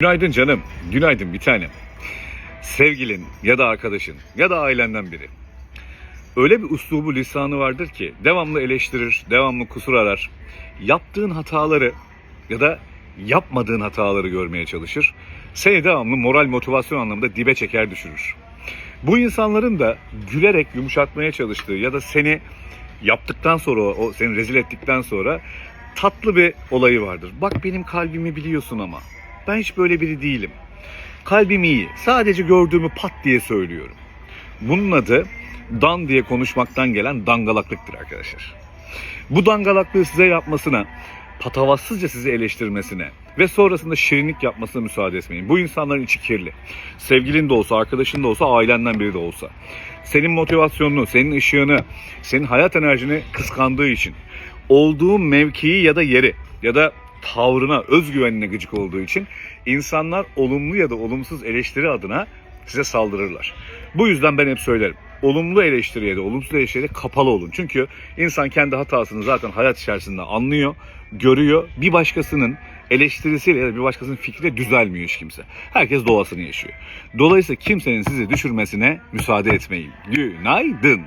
Günaydın canım, günaydın bir tanem. Sevgilin ya da arkadaşın ya da ailenden biri. Öyle bir uslubu lisanı vardır ki devamlı eleştirir, devamlı kusur arar. Yaptığın hataları ya da yapmadığın hataları görmeye çalışır. Seni devamlı moral motivasyon anlamında dibe çeker düşürür. Bu insanların da gülerek yumuşatmaya çalıştığı ya da seni yaptıktan sonra o seni rezil ettikten sonra tatlı bir olayı vardır. Bak benim kalbimi biliyorsun ama ben hiç böyle biri değilim. Kalbim iyi. Sadece gördüğümü pat diye söylüyorum. Bunun adı dan diye konuşmaktan gelen dangalaklıktır arkadaşlar. Bu dangalaklığı size yapmasına, patavatsızca sizi eleştirmesine ve sonrasında şirinlik yapmasına müsaade etmeyin. Bu insanların içi kirli. Sevgilin de olsa, arkadaşın da olsa, ailenden biri de olsa. Senin motivasyonunu, senin ışığını, senin hayat enerjini kıskandığı için, olduğun mevkii ya da yeri ya da tavrına, özgüvenine gıcık olduğu için insanlar olumlu ya da olumsuz eleştiri adına size saldırırlar. Bu yüzden ben hep söylerim. Olumlu eleştiriye de olumsuz eleştiriye de kapalı olun. Çünkü insan kendi hatasını zaten hayat içerisinde anlıyor, görüyor. Bir başkasının eleştirisiyle ya da bir başkasının fikriyle düzelmiyor hiç kimse. Herkes doğasını yaşıyor. Dolayısıyla kimsenin sizi düşürmesine müsaade etmeyin. Günaydın.